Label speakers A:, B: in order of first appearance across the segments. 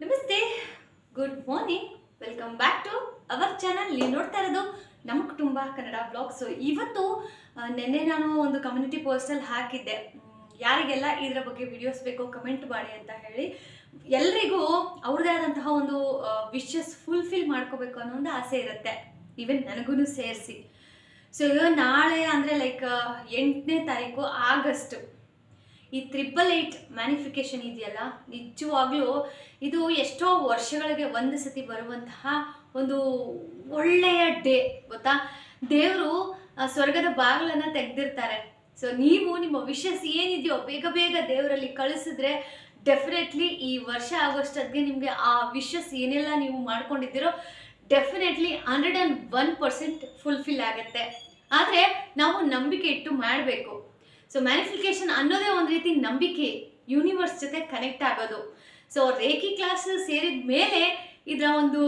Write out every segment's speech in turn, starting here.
A: ನಮಸ್ತೆ. Good morning welcome back to our channel ನೀವು ನೋಡ್ತಾ ಇರೋದು ನಮ್ಮ ಕುಟುಂಬ ಕನ್ನಡ ಬ್ಲಾಗ್ಸ್ ಇವತ್ತು ನಿನ್ನೆ ನಾನು ಒಂದು ಕಮ್ಯುನಿಟಿ ಪೋಸ್ಟಲ್ಲಿ ಹಾಕಿದ್ದೆ. ಯಾರಿಗೆಲ್ಲ ಇದರ ಬಗ್ಗೆ ವಿಡಿಯೋಸ್ ಬೇಕೋ ಕಮೆಂಟ್ ಮಾಡಿ ಅಂತ ಹೇಳಿ, ಎಲ್ರಿಗೂ ಅವ್ರದ್ದೇ ಆದಂತಹ ಒಂದು ವಿಶಸ್ ಫುಲ್ಫಿಲ್ ಮಾಡ್ಕೋಬೇಕು ಅನ್ನೋ ಒಂದು ಆಸೆ ಇರುತ್ತೆ. ಈವನ್ ನನಗೂ ಸೇರಿಸಿ. ಸೊ ನಾಳೆ ಅಂದರೆ ಲೈಕ್ ಎಂಟನೇ ತಾರೀಕು ಆಗಸ್ಟ್. ಈ ತ್ರಿಬಲ್ ಏಟ್ ಮ್ಯಾನಿಫಿಕೇಶನ್ ಇದೆಯಲ್ಲ? ನಿಜವಾಗ್ಲೂ ಇದು ಎಷ್ಟೋ ವರ್ಷಗಳಿಗೆ ಒಂದು ಸತಿ ಬರುವಂತಹ ಒಂದು ಒಳ್ಳೆಯ ಡೇ ಗೊತ್ತಾ? ದೇವರು ಸ್ವರ್ಗದ ಬಾಗಿಲನ್ನು ತೆಗೆದಿರ್ತಾರೆ. ಸೊ ನೀವು ನಿಮ್ಮ ವಿಶಸ್ ಏನಿದೆಯೋ ಬೇಗ ಬೇಗ ದೇವರಲ್ಲಿ ಕಳಿಸಿದ್ರೆ ಡೆಫಿನೆಟ್ಲಿ ಈ ವರ್ಷ ಆಗೋಷ್ಟೊತ್ತಿಗೆ ನಿಮಗೆ ಆ ವಿಶಸ್ ಏನೆಲ್ಲ ನೀವು ಮಾಡ್ಕೊಂಡಿದ್ದೀರೋ definitely hundred and one percent fulfil ಆಗುತ್ತೆ. ಆದರೆ ನಾವು ನಂಬಿಕೆ ಇಟ್ಟು ಮಾಡಬೇಕು. ಸೊ ಮ್ಯಾನಿಫಿಕೇಶನ್ ಅನ್ನೋದೇ ಒಂದು ರೀತಿ ನಂಬಿಕೆ ಯೂನಿವರ್ಸ್ ಜೊತೆ ಕನೆಕ್ಟ್ ಆಗೋದು. ಸೊ ರೇಖಿ ಕ್ಲಾಸ್ ಸೇರಿದ ಮೇಲೆ ಇದರ ಒಂದು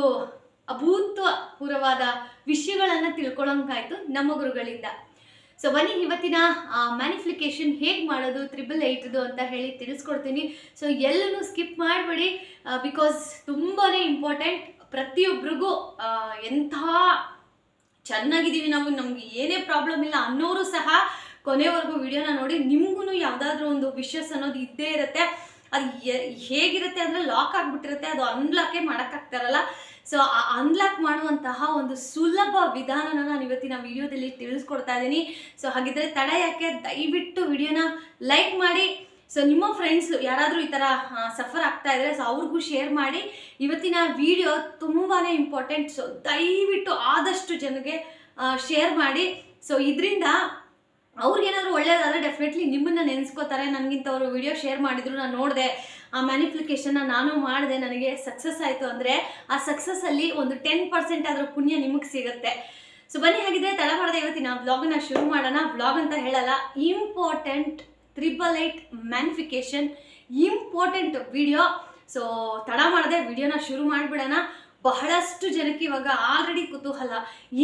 A: ಅಭೂತಪೂರ್ವವಾದ ವಿಷಯಗಳನ್ನು ತಿಳ್ಕೊಳ್ಳೋಂಗಾಯ್ತು ನಮ್ಮ ಗುರುಗಳಿಂದ. ಸೊ ಬನ್ನಿ ಇವತ್ತಿನ ಮ್ಯಾನಿಫಿಕೇಶನ್ ಹೇಗೆ ಮಾಡೋದು ತ್ರಿಬಲ್ ಏಯ್ಟ್ದು ಅಂತ ಹೇಳಿ ತಿಳಿಸ್ಕೊಡ್ತೀನಿ. ಸೊ ಎಲ್ಲೂ ಸ್ಕಿಪ್ ಮಾಡಬೇಡಿ ಬಿಕಾಸ್ ತುಂಬಾ ಇಂಪಾರ್ಟೆಂಟ್ ಪ್ರತಿಯೊಬ್ಬರಿಗೂ ಎಂಥ ಚೆನ್ನಾಗಿದ್ದೀವಿ ನಾವು, ನಮ್ಗೆ ಏನೇ ಪ್ರಾಬ್ಲಮ್ ಇಲ್ಲ ಅನ್ನೋರು ಸಹ ಕೊನೆವರೆಗೂ ವಿಡಿಯೋನ ನೋಡಿ ನಿಮ್ಗೂ ಯಾವುದಾದ್ರೂ ಒಂದು ವಿಶಸ್ ಅನ್ನೋದು ಇದ್ದೇ ಇರುತ್ತೆ. ಅದು ಹೇಗಿರುತ್ತೆ ಅಂದರೆ ಲಾಕ್ ಆಗಿಬಿಟ್ಟಿರುತ್ತೆ. ಅದು ಅನ್ಲಾಕೇ ಮಾಡೋಕ್ಕಾಗ್ತಾರಲ್ಲ. ಸೊ ಆ ಅನ್ಲಾಕ್ ಮಾಡುವಂತಹ ಒಂದು ಸುಲಭ ವಿಧಾನನ ನಾನು ಇವತ್ತಿನ ವಿಡಿಯೋದಲ್ಲಿ ತಿಳಿಸ್ಕೊಡ್ತಾ ಇದ್ದೀನಿ. ಸೊ ಹಾಗಿದ್ರೆ ತಡ ಯಾಕೆ? ದಯವಿಟ್ಟು ವಿಡಿಯೋನ ಲೈಕ್ ಮಾಡಿ. ಸೊ ನಿಮ್ಮ ಫ್ರೆಂಡ್ಸ್ ಯಾರಾದರೂ ಈ ಥರ ಸಫರ್ ಆಗ್ತಾ ಇದ್ರೆ ಸೊ ಅವ್ರಿಗೂ ಶೇರ್ ಮಾಡಿ. ಇವತ್ತಿನ ವಿಡಿಯೋ ತುಂಬಾ ಇಂಪಾರ್ಟೆಂಟ್ ಸೊ ದಯವಿಟ್ಟು ಆದಷ್ಟು ಜನಗೆ ಶೇರ್ ಮಾಡಿ. ಸೊ ಇದರಿಂದ ಅವ್ರಿಗೇನಾದ್ರು ಒಳ್ಳೇದಾದ್ರೆ ಡೆಫಿನೆಟ್ಲಿ ನಿಮ್ಮನ್ನ ನೆನೆಸ್ಕೋತಾರೆ. ನನಗಿಂತವ್ರು ವಿಡಿಯೋ ಶೇರ್ ಮಾಡಿದ್ರು, ನಾನು ನೋಡಿದೆ. ಆ ಮ್ಯಾನಿಫಿಕೇಶನ್ನ ನಾನು ಮಾಡಿದೆ, ನನಗೆ ಸಕ್ಸಸ್ ಆಯಿತು ಅಂದರೆ ಆ ಸಕ್ಸಸ್ಸಲ್ಲಿ ಒಂದು ಟೆನ್ ಪರ್ಸೆಂಟ್ ಆದರೂ ಪುಣ್ಯ ನಿಮಗೆ ಸಿಗುತ್ತೆ. ಸೊ ಬನ್ನಿ ಹಾಗಿದ್ರೆ ತಡ ಮಾಡದೆ ಇವತ್ತಿನ ವ್ಲಾಗನ್ನ ಶುರು ಮಾಡೋಣ. ವ್ಲಾಗ್ ಅಂತ ಹೇಳಲ್ಲ important triple eight manifestation important video so ತಡ ಮಾಡದೆ ವಿಡಿಯೋನ ಶುರು ಮಾಡಿಬಿಡೋಣ. ಬಹಳಷ್ಟು ಜನಕ್ಕೆ ಇವಾಗ ಆಲ್ರೆಡಿ ಕುತೂಹಲ.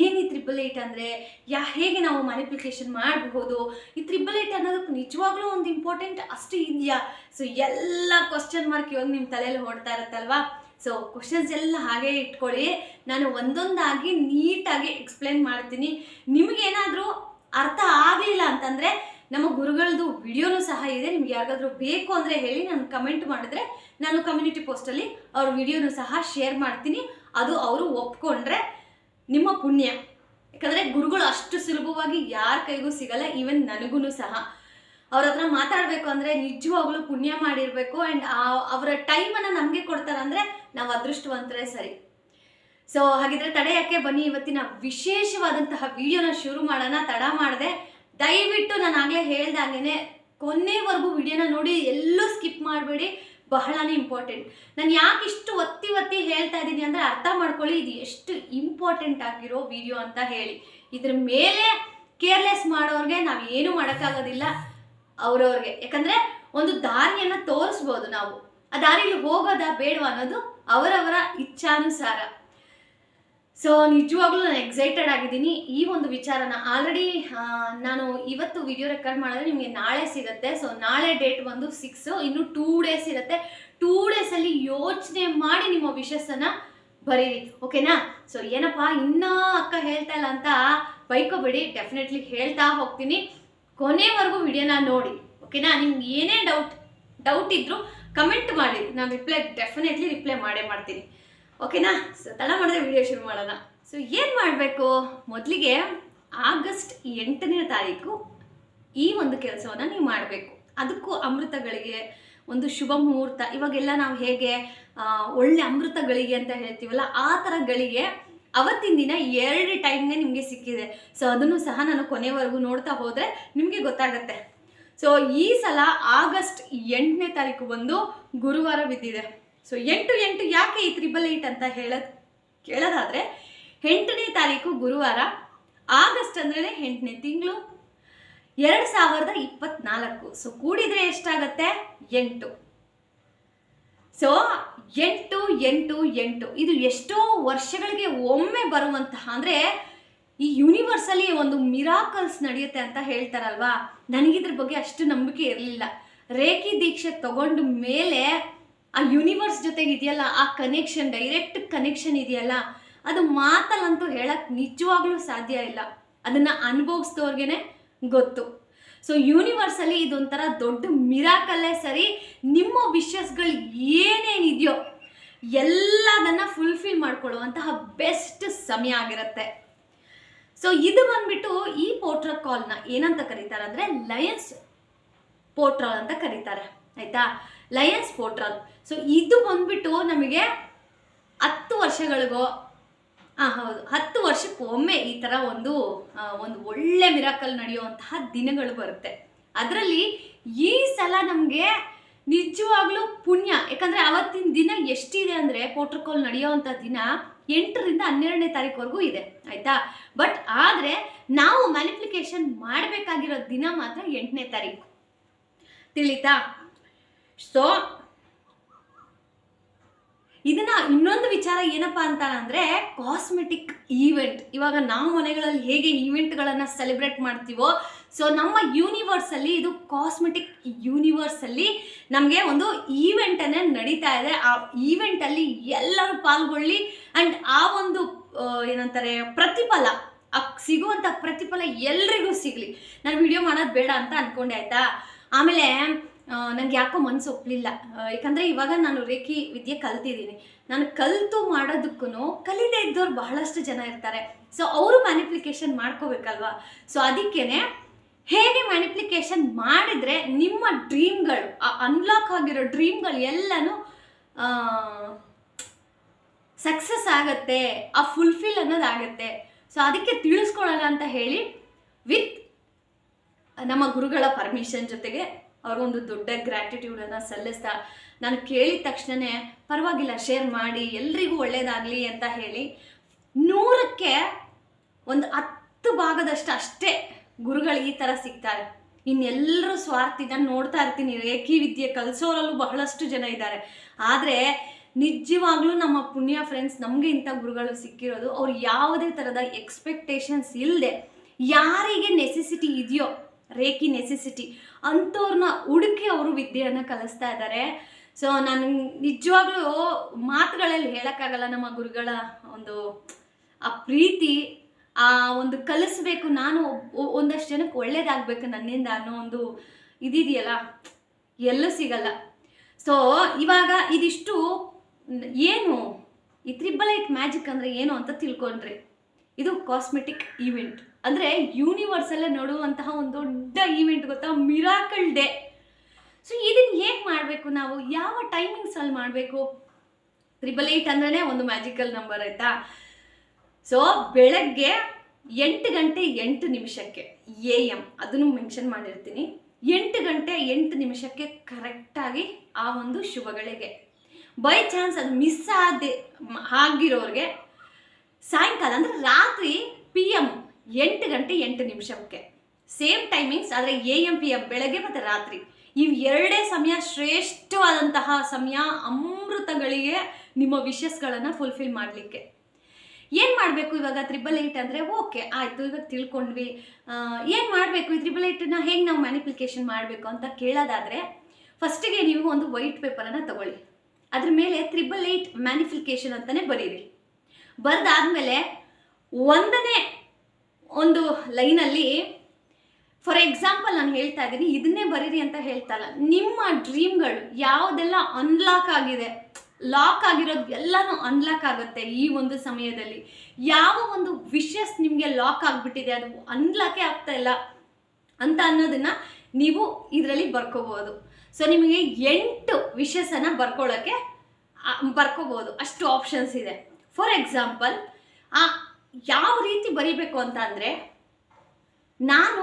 A: ಏನು ಈ ತ್ರಿಬಲ್ ಏಟ್ ಅಂದರೆ? ಯಾ, ಹೇಗೆ ನಾವು ಮ್ಯಾನಿಪ್ಯುಲೇಷನ್ ಮಾಡಬಹುದು? ಈ ತ್ರಿಬಲ್ ಏಟ್ ಅನ್ನೋದಕ್ಕೆ ನಿಜವಾಗ್ಲೂ ಒಂದು ಇಂಪಾರ್ಟೆಂಟ್ ಅಷ್ಟು ಇದೆಯಾ? ಸೊ ಎಲ್ಲ ಕ್ವಶನ್ ಮಾರ್ಕ್ ಇವಾಗ ನಿಮ್ಮ ತಲೆಯಲ್ಲಿ ಹೊಡ್ತಾ ಇರುತ್ತಲ್ವಾ? ಸೊ ಕ್ವಶನ್ಸ್ ಎಲ್ಲ ಹಾಗೆ ಇಟ್ಕೊಳ್ಳಿ. ನಾನು ಒಂದೊಂದಾಗಿ ನೀಟಾಗಿ ಎಕ್ಸ್ಪ್ಲೇನ್ ಮಾಡ್ತೀನಿ. ನಿಮಗೇನಾದರೂ ಅರ್ಥ ಆಗಲಿಲ್ಲ ಅಂತಂದರೆ ನಮ್ಮ ಗುರುಗಳದ್ದು ವಿಡಿಯೋನೂ ಸಹ ಇದೆ. ನಿಮ್ಗೆ ಯಾರಿಗಾದ್ರೂ ಬೇಕು ಅಂದರೆ ಹೇಳಿ ನಾನು ಕಮೆಂಟ್ ಮಾಡಿದ್ರೆ ನಾನು ಕಮ್ಯುನಿಟಿ ಪೋಸ್ಟಲ್ಲಿ ಅವ್ರ ವಿಡಿಯೋನು ಸಹ ಶೇರ್ ಮಾಡ್ತೀನಿ. ಅದು ಅವರು ಒಪ್ಕೊಂಡ್ರೆ ನಿಮ್ಮ ಪುಣ್ಯ. ಯಾಕಂದರೆ ಗುರುಗಳು ಅಷ್ಟು ಸುಲಭವಾಗಿ ಯಾರ ಕೈಗೂ ಸಿಗಲ್ಲ ಈವನ್ ನನಗೂ ಸಹ. ಅವ್ರ ಹತ್ರ ಮಾತಾಡಬೇಕು ಅಂದರೆ ನಿಜವಾಗ್ಲೂ ಪುಣ್ಯ ಮಾಡಿರಬೇಕು ಆ್ಯಂಡ್ ಅವರ ಟೈಮನ್ನು ನಮಗೆ ಕೊಡ್ತಾರಂದರೆ ನಾವು ಅದೃಷ್ಟವಂತರೇ ಸರಿ. ಸೊ ಹಾಗಿದ್ರೆ ತಡೆ ಯಾಕೆ ಬನ್ನಿ. ಇವತ್ತಿನ ವಿಶೇಷವಾದಂತಹ ವಿಡಿಯೋನ ಶುರು ಮಾಡೋಣ. ತಡ ಮಾಡಿದೆ. ದಯವಿಟ್ಟು ನಾನು ಆಗಲೇ ಹೇಳ್ದಾಗೇನೆ ಕೊನೆವರೆಗೂ ವಿಡಿಯೋನ ನೋಡಿ, ಎಲ್ಲೂ ಸ್ಕಿಪ್ ಮಾಡಬೇಡಿ. ಬಹಳನೇ ಇಂಪಾರ್ಟೆಂಟ್ ನಾನು ಯಾಕೆ ಇಷ್ಟು ಒತ್ತಿ ಒತ್ತಿ ಹೇಳ್ತಾ ಇದ್ದೀನಿ ಅಂದರೆ ಅರ್ಥ ಮಾಡ್ಕೊಳ್ಳಿ, ಇದು ಎಷ್ಟು ಇಂಪಾರ್ಟೆಂಟ್ ಆಗಿರೋ ವಿಡಿಯೋ ಅಂತ ಹೇಳಿ. ಇದ್ರ ಮೇಲೆ ಕೇರ್ಲೆಸ್ ಮಾಡೋರಿಗೆ ನಾವು ಏನು ಮಾಡೋಕ್ಕಾಗೋದಿಲ್ಲ, ಅವರವ್ರಿಗೆ. ಯಾಕಂದರೆ ಒಂದು ದಾರಿಯನ್ನು ತೋರಿಸ್ಬೋದು ನಾವು. ಆ ದಾರಿಯಲ್ಲಿ ಹೋಗೋದಾ ಬೇಡವಾ ಅನ್ನೋದು ಅವರವರ ಇಚ್ಛಾನುಸಾರ. ಸೊ ನಿಜವಾಗ್ಲೂ ನಾನು ಎಕ್ಸೈಟೆಡ್ ಆಗಿದ್ದೀನಿ. ಈ ಒಂದು ವಿಚಾರನ ಆಲ್ರೆಡಿ ನಾನು ಇವತ್ತು ವಿಡಿಯೋ ರೆಕಾರ್ಡ್ ಮಾಡಿದ್ರೆ ನಿಮಗೆ ನಾಳೆ ಸಿಗುತ್ತೆ. ಸೊ ನಾಳೆ ಡೇಟ್ ಬಂದು ಸಿಕ್ಸು ಇನ್ನು ಟೂ ಡೇಸ್ ಇರುತ್ತೆ. ಟೂ ಡೇಸಲ್ಲಿ ಯೋಚನೆ ಮಾಡಿ ನಿಮ್ಮ ವಿಶಸ್ಸನ್ನು ಬರೀರಿ. ಓಕೆನಾ ಸೊ ಏನಪ್ಪ, ಇನ್ನೂ ಅಕ್ಕ ಹೇಳ್ತಾ ಇಲ್ಲ ಅಂತ ಬೈಕೋಬೇಡಿ. ಡೆಫಿನೆಟ್ಲಿ ಹೇಳ್ತಾ ಹೋಗ್ತೀನಿ. ಕೊನೆವರೆಗೂ ವಿಡಿಯೋನ ನೋಡಿ. ಓಕೆನಾ ನಿಮ್ಗೆ ಏನೇ ಡೌಟ್ ಡೌಟ್ ಇದ್ದರೂ ಕಮೆಂಟ್ ಮಾಡಿ. ನಾನು ರಿಪ್ಲೈ ಡೆಫಿನೆಟ್ಲಿ ರಿಪ್ಲೈ ಮಾಡೇ ಮಾಡ್ತೀನಿ. ಓಕೆನಾ ಸೊ, ತಡ ಮಾಡಿದ್ರೆ ವಿಡಿಯೋ ಶುರು ಮಾಡೋಣ. ಸೊ ಏನು ಮಾಡಬೇಕು? ಮೊದಲಿಗೆ ಆಗಸ್ಟ್ ಎಂಟನೇ ತಾರೀಕು ಈ ಒಂದು ಕೆಲಸವನ್ನು ನೀವು ಮಾಡಬೇಕು. ಅದಕ್ಕೂ ಅಮೃತಗಳಿಗೆ ಒಂದು ಶುಭ ಮುಹೂರ್ತ. ಇವಾಗೆಲ್ಲ ನಾವು ಹೇಗೆ ಒಳ್ಳೆ ಅಮೃತಗಳಿಗೆ ಅಂತ ಹೇಳ್ತೀವಲ್ಲ, ಆ ಥರ ಗಳಿಗೆ ಅವತ್ತಿನ ದಿನ ಎರಡು ಟೈಮ್ನೇ ನಿಮಗೆ ಸಿಕ್ಕಿದೆ. ಸೊ ಅದನ್ನು ಸಹ ನಾನು ಕೊನೆವರೆಗೂ ನೋಡ್ತಾ ಹೋದರೆ ನಿಮಗೆ ಗೊತ್ತಾಗತ್ತೆ. ಸೊ ಈ ಸಲ ಆಗಸ್ಟ್ ಎಂಟನೇ ತಾರೀಕು ಬಂದು ಗುರುವಾರ ಬಿದ್ದಿದೆ. ಸೊ ಎಂಟು ಎಂಟು ಯಾಕೆ ಈ ತ್ರಿಬಲ್ ಏಯ್ಟ್ ಅಂತ ಹೇಳೋದು, ಕೇಳೋದಾದರೆ, ಎಂಟನೇ ತಾರೀಕು ಗುರುವಾರ, ಆಗಸ್ಟ್ ಅಂದ್ರೆ ಎಂಟನೇ ತಿಂಗಳು. ಎರಡು ಸಾವಿರದ ಇಪ್ಪತ್ನಾಲ್ಕು. ಸೊ ಕೂಡಿದ್ರೆ ಎಷ್ಟಾಗತ್ತೆ? ಎಂಟು. ಸೊ ಎಂಟು ಎಂಟು ಎಂಟು. ಇದು ಎಷ್ಟೋ ವರ್ಷಗಳಿಗೆ ಒಮ್ಮೆ ಬರುವಂತಹ, ಅಂದರೆ ಈ ಯೂನಿವರ್ಸಲ್ಲಿ ಒಂದು ಮಿರಾಕಲ್ಸ್ ನಡೆಯುತ್ತೆ ಅಂತ ಹೇಳ್ತಾರಲ್ವಾ? ನನಗಿದ್ರ ಬಗ್ಗೆ ಅಷ್ಟು ನಂಬಿಕೆ ಇರಲಿಲ್ಲ. ರೇಖಿ ದೀಕ್ಷೆ ತಗೊಂಡ ಮೇಲೆ ಆ ಯೂನಿವರ್ಸ್ ಜೊತೆಗೆ ಇದೆಯಲ್ಲ, ಆ ಕನೆಕ್ಷನ್ ಡೈರೆಕ್ಟ್ ಕನೆಕ್ಷನ್ ಇದೆಯಲ್ಲ, ಅದು ಮಾತಲ್ಲಂತೂ ಹೇಳಕ್ ನಿಜವಾಗ್ಲೂ ಸಾಧ್ಯ ಇಲ್ಲ. ಅದನ್ನ ಅನುಭವಿಸಿದವ್ರಿಗೇನೆ ಗೊತ್ತು. ಸೊ ಯೂನಿವರ್ಸಲ್ಲಿ ಇದೊಂಥರ ದೊಡ್ಡ ಮಿರಾಕಲ್ಲೇ ಸರಿ, ನಿಮ್ಮ ವಿಷಸ್ಗಳು ಏನೇನಿದೆಯೋ ಎಲ್ಲದನ್ನ ಫುಲ್ಫಿಲ್ ಮಾಡ್ಕೊಳ್ಳುವಂತಹ ಬೆಸ್ಟ್ ಸಮಯ ಆಗಿರುತ್ತೆ. ಸೊ ಇದು ಬಂದ್ಬಿಟ್ಟು ಈ ಪೋರ್ಟ್ರಲ್ ಕಾಲ್ನ ಏನಂತ ಕರೀತಾರೆ ಅಂದರೆ ಲಯನ್ಸ್ ಪೋರ್ಟ್ರಲ್ ಅಂತ ಕರೀತಾರೆ. ಆಯ್ತಾ? ಲಯನ್ಸ್ ಪೋರ್ಟ್ರಲ್ ಸೊ ಇದು ಬಂದ್ಬಿಟ್ಟು ನಮಗೆ ಹತ್ತು ವರ್ಷಗಳಿಗೋ ಹಾಂ ಹೌದು, ಹತ್ತು ವರ್ಷಕ್ಕೊಮ್ಮೆ ಈ ಥರ ಒಂದು ಒಂದು ಒಳ್ಳೆ ಮಿರಾಕಲ್ ನಡೆಯುವಂತಹ ದಿನಗಳು ಬರುತ್ತೆ. ಅದರಲ್ಲಿ ಈ ಸಲ ನಮಗೆ ನಿಜವಾಗ್ಲೂ ಪುಣ್ಯ. ಯಾಕಂದರೆ ಅವತ್ತಿನ ದಿನ ಎಷ್ಟಿದೆ ಅಂದರೆ ಪೋಟ್ರಕೋಲ್ ನಡೆಯೋವಂಥ ದಿನ ಎಂಟರಿಂದ ಹನ್ನೆರಡನೇ ತಾರೀಕುವರೆಗೂ ಇದೆ, ಆಯಿತಾ? ಬಟ್ ಆದರೆ ನಾವು ಮ್ಯಾನಿಫಿಕೇಶನ್ ಮಾಡಬೇಕಾಗಿರೋ ದಿನ ಮಾತ್ರ ಎಂಟನೇ ತಾರೀಕು. ತಿಳಿತಾ? ಸೊ ಇದನ್ನ ಇನ್ನೊಂದು ವಿಚಾರ ಏನಪ್ಪ ಅಂತ ಅಂದ್ರೆ ಕಾಸ್ಮೆಟಿಕ್ ಈವೆಂಟ್ ಇವಾಗ ನಾವು ಮನೆಗಳಲ್ಲಿ ಹೇಗೆ ಈವೆಂಟ್ಗಳನ್ನು ಸೆಲೆಬ್ರೇಟ್ ಮಾಡ್ತೀವೋ ಸೊ ನಮ್ಮ ಯೂನಿವರ್ಸ್ ಅಲ್ಲಿ ಇದು ಕಾಸ್ಮೆಟಿಕ್ ಯೂನಿವರ್ಸ್ ಅಲ್ಲಿ ನಮಗೆ ಒಂದು ಈವೆಂಟ್ ಅನ್ನ ನಡೀತಾ ಇದೆ. ಆ ಈವೆಂಟ್ ಅಲ್ಲಿ ಎಲ್ಲರೂ ಪಾಲ್ಗೊಳ್ಳಿ ಅಂಡ್ ಆ ಒಂದು ಏನಂತಾರೆ, ಪ್ರತಿಫಲ, ಆ ಸಿಗುವಂಥ ಪ್ರತಿಫಲ ಎಲ್ರಿಗೂ ಸಿಗಲಿ. ನಾನು ವಿಡಿಯೋ ಮಾಡೋದು ಬೇಡ ಅಂತ ಅನ್ಕೊಂಡೆ, ಆಯ್ತಾ? ಆಮೇಲೆ ನಂಗೆ ಯಾಕೋ ಮನಸ್ಸು ಒಪ್ಪಲಿಲ್ಲ ಯಾಕಂದರೆ ಇವಾಗ ನಾನು ರೇಖಿ ವಿದ್ಯೆ ಕಲ್ತಿದ್ದೀನಿ. ನಾನು ಕಲಿತು ಮಾಡೋದಕ್ಕೂ ಕಲಿದೇ ಇದ್ದವ್ರು ಬಹಳಷ್ಟು ಜನ ಇರ್ತಾರೆ. ಸೊ ಅವರು ಮ್ಯಾನಿಪ್ಲಿಕೇಶನ್ ಮಾಡ್ಕೋಬೇಕಲ್ವಾ? ಸೊ ಅದಕ್ಕೇ ಹೇಗೆ ಮ್ಯಾನಿಪ್ಲಿಕೇಶನ್ ಮಾಡಿದರೆ ನಿಮ್ಮ ಡ್ರೀಮ್ಗಳು ಆ ಅನ್ಲಾಕ್ ಆಗಿರೋ ಡ್ರೀಮ್ಗಳು ಎಲ್ಲನೂ ಸಕ್ಸಸ್ ಆಗತ್ತೆ, ಆ ಫುಲ್ಫಿಲ್ ಅನ್ನೋದಾಗುತ್ತೆ ಸೊ ಅದಕ್ಕೆ ತಿಳಿಸ್ಕೊಳ್ಳೋಣ ಅಂತ ಹೇಳಿ ವಿತ್ ನಮ್ಮ ಗುರುಗಳ ಪರ್ಮಿಷನ್ ಜೊತೆಗೆ ಅವ್ರಿಗೊಂದು ದೊಡ್ಡ ಗ್ರ್ಯಾಟಿಟ್ಯೂಡನ್ನು ಸಲ್ಲಿಸ್ತಾ ನಾನು ಕೇಳಿದ ತಕ್ಷಣವೇ ಪರವಾಗಿಲ್ಲ ಶೇರ್ ಮಾಡಿ, ಎಲ್ರಿಗೂ ಒಳ್ಳೇದಾಗಲಿ ಅಂತ ಹೇಳಿ ನೂರಕ್ಕೆ ಒಂದು ಹತ್ತು ಭಾಗದಷ್ಟು ಅಷ್ಟೇ ಗುರುಗಳು ಈ ಥರ ಸಿಗ್ತಾರೆ. ಇನ್ನೆಲ್ಲರೂ ಸ್ವಾರ್ಥಿ ನಾನು ನೋಡ್ತಾ ಇರ್ತೀನಿ ರೇಖಿ ವಿದ್ಯೆ ಕಲಿಸೋರಲ್ಲೂ ಬಹಳಷ್ಟು ಜನ ಇದ್ದಾರೆ. ಆದರೆ ನಿಜವಾಗ್ಲೂ ನಮ್ಮ ಪುಣ್ಯ ಫ್ರೆಂಡ್ಸ್ ನಮಗೆ ಇಂಥ ಗುರುಗಳು ಸಿಕ್ಕಿರೋದು, ಅವ್ರು ಯಾವುದೇ ಥರದ ಎಕ್ಸ್ಪೆಕ್ಟೇಷನ್ಸ್ ಇಲ್ಲದೆ ಯಾರಿಗೆ ನೆಸೆಸಿಟಿ ಇದೆಯೋ, ರೇಖಿ ನೆಸೆಸಿಟಿ ಅಂಥವ್ರನ್ನ ಹುಡುಕಿ ಅವರು ವಿದ್ಯೆಯನ್ನು ಕಲಿಸ್ತಾ ಇದ್ದಾರೆ ಸೊ ನಾನು ನಿಜವಾಗ್ಲೂ ಮಾತುಗಳಲ್ಲಿ ಹೇಳೋಕ್ಕಾಗಲ್ಲ ನಮ್ಮ ಗುರುಗಳ ಒಂದು, ಆ ಪ್ರೀತಿ, ಆ ಒಂದು ಕಲಿಸ್ಬೇಕು ನಾನು ಒಂದಷ್ಟು ಜನಕ್ಕೆ ಒಳ್ಳೇದಾಗಬೇಕು ನನ್ನಿಂದ ಅನ್ನೋ ಒಂದು ಇದಿದೆಯಲ್ಲ, ಎಲ್ಲೂ ಸಿಗಲ್ಲ. ಸೊ ಇವಾಗ ಇದಿಷ್ಟು, ಏನು, ಈ ತ್ರಿಬಲ್ ಏಟ್ ಮ್ಯಾಜಿಕ್ ಅಂದರೆ ಏನು ಅಂತ ತಿಳ್ಕೊಂಡ್ರಿ. ಇದು ಕಾಸ್ಮೆಟಿಕ್ ಈವೆಂಟ್ ಅಂದರೆ ಯೂನಿವರ್ಸಲ್ಲೇ ನೋಡುವಂತಹ ಒಂದು ದೊಡ್ಡ ಈವೆಂಟ್ ಗೊತ್ತಾ? ಮಿರಾಕಲ್ ಡೇ ಸೊ ಇದನ್ನು ಹೇಗೆ ಮಾಡಬೇಕು ನಾವು? ಯಾವ ಟೈಮಿಂಗ್ಸಲ್ಲಿ ಮಾಡಬೇಕು? ತ್ರಿಬಲ್ ಏಯ್ಟ್ ಅಂದ್ರೆ ಒಂದು ಮ್ಯಾಜಿಕಲ್ ನಂಬರ್ ಆಯಿತಾ? ಸೊ ಬೆಳಗ್ಗೆ ಎಂಟು ಗಂಟೆ ಎಂಟು ನಿಮಿಷಕ್ಕೆ ಎ ಎಂ ಅದನ್ನು ಮೆನ್ಷನ್ ಮಾಡಿರ್ತೀನಿ. ಎಂಟು ಗಂಟೆ ಎಂಟು ನಿಮಿಷಕ್ಕೆ ಕರೆಕ್ಟಾಗಿ ಆ ಒಂದು ಶುಭಗಳಿಗೆ. ಬೈ ಚಾನ್ಸ್ ಅದು ಮಿಸ್ ಆದ ಆಗಿರೋರಿಗೆ ಸಾಯಂಕಾಲ ಅಂದರೆ ರಾತ್ರಿ ಪಿ ಎಂ ಎಂಟು ಗಂಟೆ ಎಂಟು ನಿಮಿಷಕ್ಕೆ. ಸೇಮ್ ಟೈಮಿಂಗ್ಸ್ ಆದರೆ ಎ ಎಂ ಪಿ ಎಂ ಬೆಳಗ್ಗೆ ಮತ್ತು ರಾತ್ರಿ. ಇವು ಎರಡೇ ಸಮಯ ಶ್ರೇಷ್ಠವಾದಂತಹ ಸಮಯ ಅಮೃತಗಳಿಗೆ ನಿಮ್ಮ ವಿಷಸ್ಗಳನ್ನು ಫುಲ್ಫಿಲ್ ಮಾಡಲಿಕ್ಕೆ. ಏನು ಮಾಡಬೇಕು ಇವಾಗ ತ್ರಿಬಲ್ ಏಯ್ಟ್ ಅಂದರೆ ಓಕೆ, ಆಯಿತು, ಇವಾಗ ತಿಳ್ಕೊಂಡ್ವಿ. ಏನು ಮಾಡಬೇಕು ಈ ತ್ರಿಬಲ್ ಏಯ್ಟನ್ನ ಹೇಗೆ ನಾವು ಮ್ಯಾನಿಪ್ಲಿಕೇಶನ್ ಮಾಡಬೇಕು ಅಂತ ಕೇಳೋದಾದರೆ ಫಸ್ಟಿಗೆ ನೀವು ಒಂದು ವೈಟ್ ಪೇಪರನ್ನು ತಗೊಳ್ಳಿ. ಅದ್ರ ಮೇಲೆ ತ್ರಿಬಲ್ ಏಯ್ಟ್ ಮ್ಯಾನಿಫಿಕೇಶನ್ ಅಂತಲೇ ಬರೀರಿ. ಬರೆದಾದ್ಮೇಲೆ ಒಂದನೇ ಒಂದು ಲೈನಲ್ಲಿ ಫಾರ್ ಎಕ್ಸಾಂಪಲ್ ನಾನು ಹೇಳ್ತಾ ಇದ್ದೀನಿ, ಇದನ್ನೇ ಬರೀರಿ ಅಂತ ಹೇಳ್ತಾ ಇಲ್ಲ. ನಿಮ್ಮ ಡ್ರೀಮ್ಗಳು ಯಾವುದೆಲ್ಲ ಅನ್ಲಾಕ್ ಆಗಿದೆ ಲಾಕ್ ಆಗಿರೋದು ಎಲ್ಲನೂ ಅನ್ಲಾಕ್ ಆಗುತ್ತೆ ಈ ಒಂದು ಸಮಯದಲ್ಲಿ. ಯಾವ ಒಂದು ವಿಷಸ್ ನಿಮಗೆ ಲಾಕ್ ಆಗಿಬಿಟ್ಟಿದೆ, ಅದು ಅನ್ಲಾಕೇ ಆಗ್ತಾ ಇಲ್ಲ ಅಂತ ಅನ್ನೋದನ್ನು ನೀವು ಇದರಲ್ಲಿ ಬರ್ಕೋಬೋದು. ಸೊ ನಿಮಗೆ ಎಂಟು ವಿಷಸನ್ನು ಬರ್ಕೊಳ್ಳೋಕ್ಕೆ ಬರ್ಕೋಬೋದು. ಅಷ್ಟು ಆಪ್ಷನ್ಸ್ ಇದೆ. ಫಾರ್ ಎಕ್ಸಾಂಪಲ್ ಆ ಯಾವ ರೀತಿ ಬರಿಬೇಕು ಅಂತ ಅಂದರೆ ನಾನು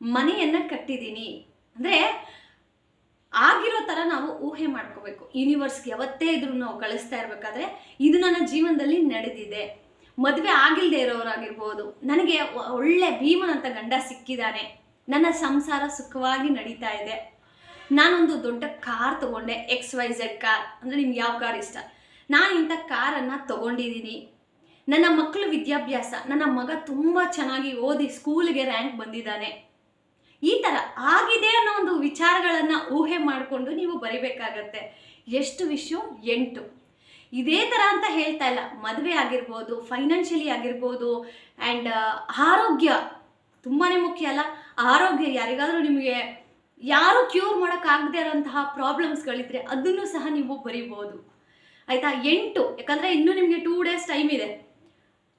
A: ಮನೆಯನ್ನು ಕಟ್ಟಿದ್ದೀನಿ. ಅಂದರೆ ಆಗಿರೋ ಥರ ನಾವು ಊಹೆ ಮಾಡ್ಕೋಬೇಕು. ಯೂನಿವರ್ಸ್ಗೆ ಯಾವತ್ತೇ ಇದ್ರೂ ನಾವು ಕಳಿಸ್ತಾ ಇರಬೇಕಾದ್ರೆ ಇದು ನನ್ನ ಜೀವನದಲ್ಲಿ ನಡೆದಿದೆ. ಮದುವೆ ಆಗಿಲ್ಲದೆ ಇರೋರಾಗಿರ್ಬೋದು. ನನಗೆ ಒಳ್ಳೆ ಭೀಮನಂತ ಗಂಡ ಸಿಕ್ಕಿದ್ದಾನೆ ನನ್ನ ಸಂಸಾರ ಸುಖವಾಗಿ ನಡೀತಾ ಇದೆ. ನಾನೊಂದು ದೊಡ್ಡ ಕಾರ್ ತಗೊಂಡೆ. X Y Z car. ಅಂದರೆ ನಿಮ್ಗೆ ಯಾವ ಕಾರ್ ಇಷ್ಟ? ನಾನು ಇಂಥ ಕಾರನ್ನು ತಗೊಂಡಿದ್ದೀನಿ. ನನ್ನ ಮಕ್ಕಳು ವಿದ್ಯಾಭ್ಯಾಸ, ನನ್ನ ಮಗ ತುಂಬ ಚೆನ್ನಾಗಿ ಓದಿ ಸ್ಕೂಲ್ಗೆ ರ್ಯಾಂಕ್ ಬಂದಿದ್ದಾನೆ. ಈ ಥರ ಆಗಿದೆ ಅನ್ನೋ ಒಂದು ವಿಚಾರಗಳನ್ನು ಊಹೆ ಮಾಡಿಕೊಂಡು ನೀವು ಬರಿಬೇಕಾಗತ್ತೆ. ಎಷ್ಟು ವಿಷಯ ಎಂಟು. ಇದೇ ಥರ ಅಂತ ಹೇಳ್ತಾ ಇಲ್ಲ. ಮದುವೆ ಆಗಿರ್ಬೋದು ಫೈನಾನ್ಷಿಯಲಿ ಆಗಿರ್ಬೋದು ಆ್ಯಂಡ್ ಆರೋಗ್ಯ ತುಂಬಾ ಮುಖ್ಯ ಅಲ್ಲ. ಆರೋಗ್ಯ ಯಾರಿಗಾದರೂ ನಿಮಗೆ ಯಾರು ಕ್ಯೂರ್ ಮಾಡೋಕ್ಕಾಗದೇ ಇರೋಂತಹ ಪ್ರಾಬ್ಲಮ್ಸ್ಗಳಿದ್ರೆ ಅದನ್ನು ಸಹ ನೀವು ಬರಿಬೋದು ಆಯಿತಾ? ಎಂಟು. ಯಾಕಂದರೆ ಇನ್ನೂ ನಿಮಗೆ ಟೂ ಡೇಸ್ ಟೈಮ್ ಇದೆ.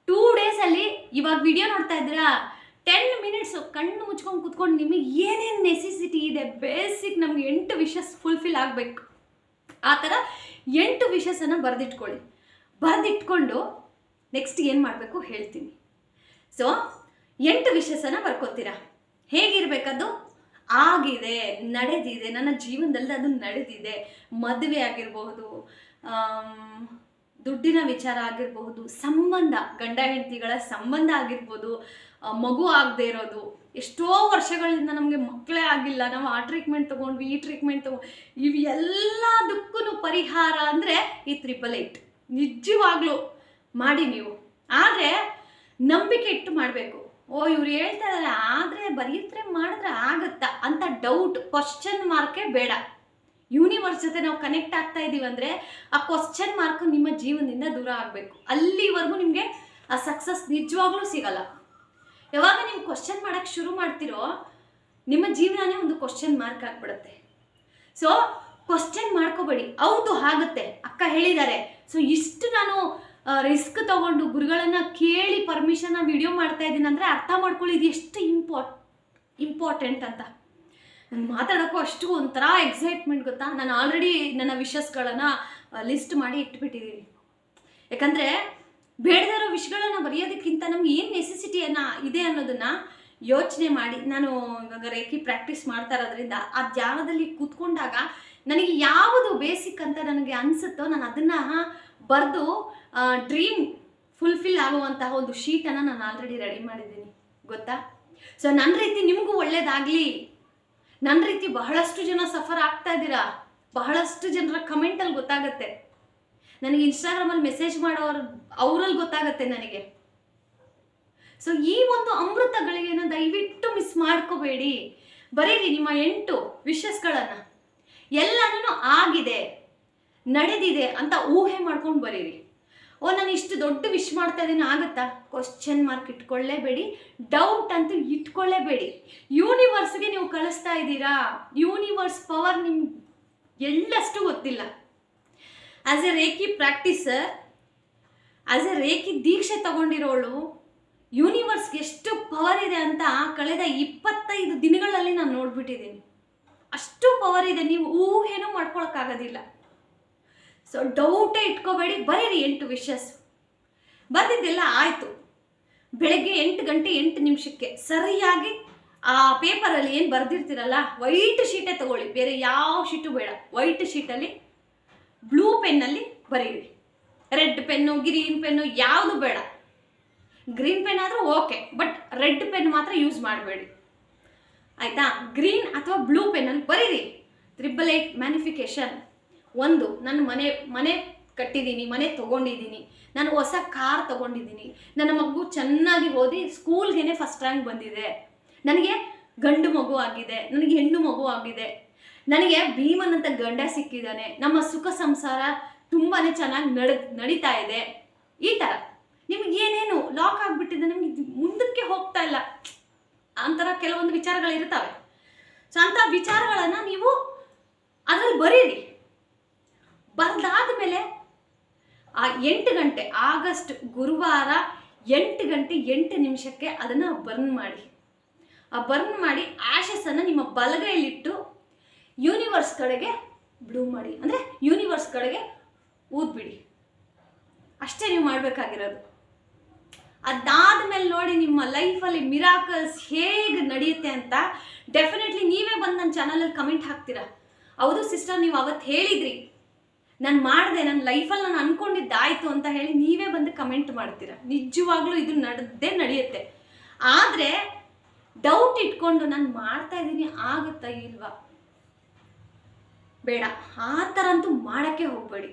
A: ಟೂ ಡೇಸಲ್ಲಿ ಇವಾಗ ವಿಡಿಯೋ ನೋಡ್ತಾ ಇದ್ದೀರಾ? ಟೆನ್ ಮಿನಿಟ್ಸ್ ಕಣ್ಣು ಮುಚ್ಕೊಂಡು ಕುತ್ಕೊಂಡು ನಿಮಗೆ ಏನೇನು ನೆಸೆಸಿಟಿ ಇದೆ? ಬೇಸಿಕ್ ನಮಗೆ ಎಂಟು ವಿಷಸ್ ಫುಲ್ಫಿಲ್ ಆಗಬೇಕು. ಆ ಥರ ಎಂಟು ವಿಷಸನ್ನು ಬರೆದಿಟ್ಕೊಳ್ಳಿ. ಬರೆದಿಟ್ಕೊಂಡು ನೆಕ್ಸ್ಟ್ ಏನು ಮಾಡಬೇಕು ಹೇಳ್ತೀನಿ. ಸೊ ಎಂಟು ವಿಷಸನ್ನು ಬರ್ಕೋತೀರಾ? ಹೇಗಿರಬೇಕದು? ಆಗಿದೆ, ನಡೆದಿದೆ. ನನ್ನ ಜೀವನದಲ್ಲಿ ಅದು ನಡೆದಿದೆ. ಮದುವೆ ಆಗಿರಬಹುದು ದುಡ್ಡಿನ ವಿಚಾರ ಆಗಿರಬಹುದು, ಸಂಬಂಧ, ಗಂಡ ಹೆಂಡತಿಗಳ ಸಂಬಂಧ ಆಗಿರ್ಬೋದು ಮಗು ಆಗದೆ ಇರೋದು, ಎಷ್ಟೋ ವರ್ಷಗಳಿಂದ ನಮಗೆ ಮಕ್ಕಳೇ ಆಗಿಲ್ಲ, ನಾವು ಆ ಟ್ರೀಟ್ಮೆಂಟ್ ತೊಗೊಂಡ್ವಿ, ಈ ಟ್ರೀಟ್ಮೆಂಟ್ ತಗೊ ಇವೆಲ್ಲದಕ್ಕೂ ಪರಿಹಾರ ಅಂದರೆ ಈ ತ್ರಿಪಲ್ ಏಟ್ ನಿಜವಾಗ್ಲೂ ಮಾಡಿ ನೀವು. ಆದರೆ ನಂಬಿಕೆ ಇಟ್ಟು ಮಾಡಬೇಕು. ಓ, ಇವ್ರು ಹೇಳ್ತಾ ಇದ್ದಾರೆ ಆದರೆ ಬರೀತ್ರೆ ಮಾಡಿದ್ರೆ ಆಗುತ್ತಾ ಅಂತ ಡೌಟ್ ಕ್ವಶನ್ ಮಾರ್ಕೇ ಬೇಡ. ಯೂನಿವರ್ಸ್ ಜೊತೆ ನಾವು ಕನೆಕ್ಟ್ ಆಗ್ತಾ ಇದ್ದೀವಿ ಅಂದರೆ ಆ ಕ್ವಶನ್ ಮಾರ್ಕ್ ನಿಮ್ಮ ಜೀವನದಿಂದ ದೂರ ಆಗಬೇಕು. ಅಲ್ಲಿವರೆಗೂ ನಿಮಗೆ ಆ ಸಕ್ಸಸ್ ನಿಜವಾಗ್ಲೂ ಸಿಗಲ್ಲ. ಯಾವಾಗ ನೀವು ಕ್ವಶನ್ ಮಾಡೋಕ್ಕೆ ಶುರು ಮಾಡ್ತಿರೋ, ನಿಮ್ಮ ಜೀವನನೇ ಒಂದು ಕ್ವಶನ್ ಮಾರ್ಕ್ ಆಗ್ಬಿಡುತ್ತೆ. ಸೊ ಕ್ವಶನ್ ಮಾಡ್ಕೋಬೇಡಿ. ಹೌದು, ಆಗುತ್ತೆ. ಅಕ್ಕ ಹೇಳಿದ್ದಾರೆ. ಸೊ ಇಷ್ಟು ನಾನು ರಿಸ್ಕ್ ತಗೊಂಡು ಗುರುಗಳನ್ನ ಕೇಳಿ ಪರ್ಮಿಷನ್ ವಿಡಿಯೋ ಮಾಡ್ತಾ ಇದ್ದೀನಿ ಅಂದರೆ ಅರ್ಥ ಮಾಡ್ಕೊಳ್ಳಿ ಇದು ಎಷ್ಟು ಇಂಪಾರ್ಟ್ ಇಂಪಾರ್ಟೆಂಟ್ ಅಂತ. ನಾನು ಮಾತಾಡೋಕ್ಕೂ ಅಷ್ಟು ಒಂಥರ ಎಕ್ಸೈಟ್ಮೆಂಟ್ ಗೊತ್ತಾ? ನಾನು ಆಲ್ರೆಡಿ ನನ್ನ ವಿಷಸ್ಗಳನ್ನು ಲಿಸ್ಟ್ ಮಾಡಿ ಇಟ್ಬಿಟ್ಟಿದ್ದೀನಿ ಯಾಕಂದರೆ ಬೇಡದೇ ಇರೋ ಬರೆಯೋದಕ್ಕಿಂತ ನಮ್ಗೆ ಏನು ನೆಸೆಸಿಟಿಯನ್ನು ಇದೆ ಅನ್ನೋದನ್ನು ಯೋಚನೆ ಮಾಡಿ, ನಾನು ಇವಾಗ ರೇಖಿ ಪ್ರಾಕ್ಟೀಸ್ ಮಾಡ್ತಾ ಇರೋದ್ರಿಂದ ಆ ಧ್ಯಾನದಲ್ಲಿ ಕೂತ್ಕೊಂಡಾಗ ನನಗೆ ಯಾವುದು ಬೇಸಿಕ್ ಅಂತ ನನಗೆ ಅನಿಸುತ್ತೋ ನಾನು ಅದನ್ನು ಬರೆದು ಡ್ರೀಮ್ ಫುಲ್ಫಿಲ್ ಆಗುವಂತಹ ಒಂದು ಶೀಟನ್ನು ನಾನು ಆಲ್ರೆಡಿ ರೆಡಿ ಮಾಡಿದ್ದೀನಿ. ಗೊತ್ತಾ? ಸೊ ನನ್ನ ರೀತಿ ನಿಮಗೂ ಒಳ್ಳೇದಾಗಲಿ. ನನ್ನ ರೀತಿ ಬಹಳಷ್ಟು ಜನ ಸಫರ್ ಆಗ್ತಾ ಇದ್ದೀರಾ? ಬಹಳಷ್ಟು ಜನರ ಕಮೆಂಟಲ್ಲಿ ಗೊತ್ತಾಗತ್ತೆ. ನನಗೆ ಇನ್ಸ್ಟಾಗ್ರಾಮಲ್ಲಿ ಮೆಸೇಜ್ ಮಾಡೋರು ಅವರಲ್ಲಿ ಗೊತ್ತಾಗತ್ತೆ ನನಗೆ. ಸೊ ಈ ಒಂದು ಅಮೃತಗಳಿಗೆನ ದಯವಿಟ್ಟು ಮಿಸ್ ಮಾಡ್ಕೋಬೇಡಿ. ಬರೀರಿ ನಿಮ್ಮ ಎಂಟು ವಿಷಸ್ಗಳನ್ನು ಎಲ್ಲನೂ ಆಗಿದೆ, ನಡೆದಿದೆ ಅಂತ ಊಹೆ ಮಾಡ್ಕೊಂಡು ಬರೀರಿ. ಓ, ನಾನು ಇಷ್ಟು ದೊಡ್ಡ ವಿಶ್ ಮಾಡ್ತಾ ಇದ್ದೀನಿ, ಆಗುತ್ತಾ? ಕ್ವಶನ್ ಮಾರ್ಕ್ ಇಟ್ಕೊಳ್ಳೇಬೇಡಿ ಡೌಟ್ ಅಂತೂ ಇಟ್ಕೊಳ್ಳೇಬೇಡಿ. ಯೂನಿವರ್ಸ್ಗೆ ನೀವು ಕಳಿಸ್ತಾ ಇದ್ದೀರಾ? ಯೂನಿವರ್ಸ್ ಪವರ್ ನಿಮ್ಗೆ ಎಲ್ಲಷ್ಟು ಗೊತ್ತಿಲ್ಲ. As a Reiki practitioner as a Reiki ದೀಕ್ಷೆ ತಗೊಂಡಿರೋಳು ಯೂನಿವರ್ಸ್ಗೆ ಎಷ್ಟು ಪವರ್ ಇದೆ ಅಂತ ಕಳೆದ ಇಪ್ಪತ್ತೈದು ದಿನಗಳಲ್ಲಿ ನಾನು ನೋಡ್ಬಿಟ್ಟಿದ್ದೀನಿ. ಅಷ್ಟು ಪವರ್ ಇದೆ, ನೀವು ಊಹೆನೂ ಮಾಡ್ಕೊಳಕ್ಕಾಗೋದಿಲ್ಲ. ಸೊ ಡೌಟೇ ಇಟ್ಕೋಬೇಡಿ, ಬರೀರಿ ಎಂಟು ವಿಷಸ್ ಬಂದಿದ್ದೆಲ್ಲ ಆಯಿತು. ಬೆಳಗ್ಗೆ ಎಂಟು ಗಂಟೆ ಎಂಟು ನಿಮಿಷಕ್ಕೆ ಸರಿಯಾಗಿ ಆ ಪೇಪರಲ್ಲಿ ಏನು ಬರೆದಿರ್ತೀರಲ್ಲ ವೈಟ್ ಶೀಟೇ ತಗೊಳ್ಳಿ. ಬೇರೆ ಯಾವ ಶೀಟು ಬೇಡ. ವೈಟ್ ಶೀಟಲ್ಲಿ ಬ್ಲೂ ಪೆನ್ನಲ್ಲಿ ಬರೀರಿ. ರೆಡ್ ಪೆನ್ನು ಗ್ರೀನ್ ಪೆನ್ನು ಯಾವುದು ಬೇಡ. ಗ್ರೀನ್ ಪೆನ್ ಆದರೂ ಓಕೆ ಬಟ್ ರೆಡ್ ಪೆನ್ ಮಾತ್ರ ಯೂಸ್ ಮಾಡಬೇಡಿ. ಆಯಿತಾ? ಗ್ರೀನ್ ಅಥವಾ ಬ್ಲೂ ಪೆನ್ನಲ್ಲಿ ಬರೀರಿ. ತ್ರಿಬಲ್ ಏಟ್ ಮ್ಯಾನಿಫಿಕೇಶನ್ ಒಂದು, ನನ್ನ ಮನೆ ಮನೆ ಕಟ್ಟಿದ್ದೀನಿ, ಮನೆ ತೊಗೊಂಡಿದ್ದೀನಿ, ನಾನು ಹೊಸ ಕಾರ್ ತೊಗೊಂಡಿದ್ದೀನಿ, ನನ್ನ ಮಗು ಚೆನ್ನಾಗಿ ಓದಿ ಸ್ಕೂಲ್ಗೇನೆ ಫಸ್ಟ್ ರ್ಯಾಂಕ್ ಬಂದಿದೆ. ನನಗೆ ಗಂಡು ಮಗು ಆಗಿದೆ, ನನಗೆ ಹೆಣ್ಣು ಮಗು ಆಗಿದೆ. ನನಗೆ ಭೀಮನಂತ ಗಂಡ ಸಿಕ್ಕಿದ್ದಾನೆ. ನಮ್ಮ ಸುಖ ಸಂಸಾರ ತುಂಬಾ ಚೆನ್ನಾಗಿ ನಡ, ನಡೀತಾ ಇದೆ. ಈ ಥರ ನಿಮ್ಗೆ ಏನೇನು ಲಾಕ್ ಆಗಿಬಿಟ್ಟಿದೆ ನಮಗೆ ಮುಂದಕ್ಕೆ ಹೋಗ್ತಾ ಇಲ್ಲ. ಅಂತರ ಕೆಲವೊಂದು ವಿಚಾರಗಳಿರ್ತವೆ ಸೊ ಅಂಥ ವಿಚಾರಗಳನ್ನು ನೀವು ಅದರಲ್ಲಿ ಬರೀರಿ. ಬರೆದಾದ ಮೇಲೆ ಆ ಎಂಟು ಗಂಟೆ, ಆಗಸ್ಟ್, ಗುರುವಾರ ಎಂಟು ಗಂಟೆ ಎಂಟು ನಿಮಿಷಕ್ಕೆ ಅದನ್ನು ಬರ್ನ್ ಮಾಡಿ. ಆ ಬರ್ನ್ ಮಾಡಿ ಆ್ಯಶಸ್ಸನ್ನು ನಿಮ್ಮ ಬಲಗೈಲಿಟ್ಟು ಯೂನಿವರ್ಸ್ ಕಡೆಗೆ ಬ್ಲೂ ಮಾಡಿ. ಅಂದರೆ ಯೂನಿವರ್ಸ್ ಕಡೆಗೆ ಊದ್ಬಿಡಿ. ಅಷ್ಟೇ ನೀವು ಮಾಡಬೇಕಾಗಿರೋದು. ಅದಾದ ಮೇಲೆ ನೋಡಿ ನಿಮ್ಮ ಲೈಫಲ್ಲಿ ಮಿರಾಕಲ್ಸ್ ಹೇಗೆ ನಡೆಯುತ್ತೆ ಅಂತ ಡೆಫಿನೆಟ್ಲಿ ನೀವೇ ಬಂದು ನನ್ನ ಚಾನಲಲ್ಲಿ ಕಮೆಂಟ್ ಹಾಕ್ತೀರಾ. ಹೌದು ಸಿಸ್ಟರ್, ನೀವು ಅವತ್ತು ಹೇಳಿದ್ರಿ. ನಾನು ಮಾಡಿದೆ ನನ್ನ ಲೈಫಲ್ಲಿ ನಾನು ಅಂದ್ಕೊಂಡಿದ್ದಾಯಿತು ಅಂತ ಹೇಳಿ ನೀವೇ ಬಂದು ಕಮೆಂಟ್ ಮಾಡ್ತೀರ. ನಿಜವಾಗ್ಲೂ ಇದು ನಡೆದೇ ನಡೆಯುತ್ತೆ. ಆದರೆ ಡೌಟ್ ಇಟ್ಕೊಂಡು ನಾನು ಮಾಡ್ತಾ ಇದ್ದೀನಿ ಆಗುತ್ತಾ ಇಲ್ವಾ? ಬೇಡ, ಆ ಥರ ಅಂತೂ ಮಾಡೋಕ್ಕೆ ಹೋಗಬೇಡಿ.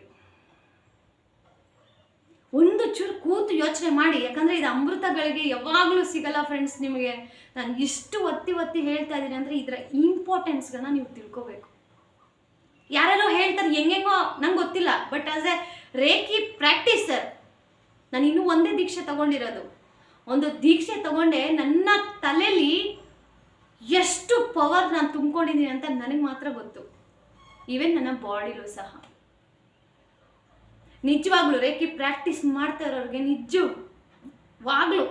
A: ಒಂದು ಚೂರು ಕೂತು ಯೋಚನೆ ಮಾಡಿ, ಯಾಕಂದರೆ ಇದು ಅಮೃತಗಳಿಗೆ ಯಾವಾಗಲೂ ಸಿಗಲ್ಲ ಫ್ರೆಂಡ್ಸ್ ನಿಮಗೆ. ನಾನು ಇಷ್ಟು ಒತ್ತಿ ಒತ್ತಿ ಹೇಳ್ತಾ ಇದ್ದೀನಿ ಅಂದರೆ ಇದರ ಇಂಪಾರ್ಟೆನ್ಸ್ಗಳನ್ನ ನೀವು ತಿಳ್ಕೊಬೇಕು. ಯಾರ್ಯಾರೋ ಹೇಳ್ತಾರೆ, ಹೆಂಗೆಂಗೋ ನಂಗೆ ಗೊತ್ತಿಲ್ಲ. But as a Reiki practitioner ನಾನು ಇನ್ನೂ ಒಂದೇ ದೀಕ್ಷೆ ತಗೊಂಡಿರೋದು. ಒಂದು ದೀಕ್ಷೆ ತಗೊಂಡೆ, ನನ್ನ ತಲೆಯಲ್ಲಿ ಎಷ್ಟು ಪವರ್ ನಾನು ತುಂಬ್ಕೊಂಡಿದ್ದೀನಿ ಅಂತ ನನಗೆ ಮಾತ್ರ ಗೊತ್ತು. ಈವನ್ ನನ್ನ ಬಾಡಿಲೂ ಸಹ. ನಿಜವಾಗ್ಲೂ ರೇಖಿ ಪ್ರಾಕ್ಟೀಸ್ ಮಾಡ್ತಾ ಇರೋರಿಗೆ ನಿಜವಾಗ್ಲೂ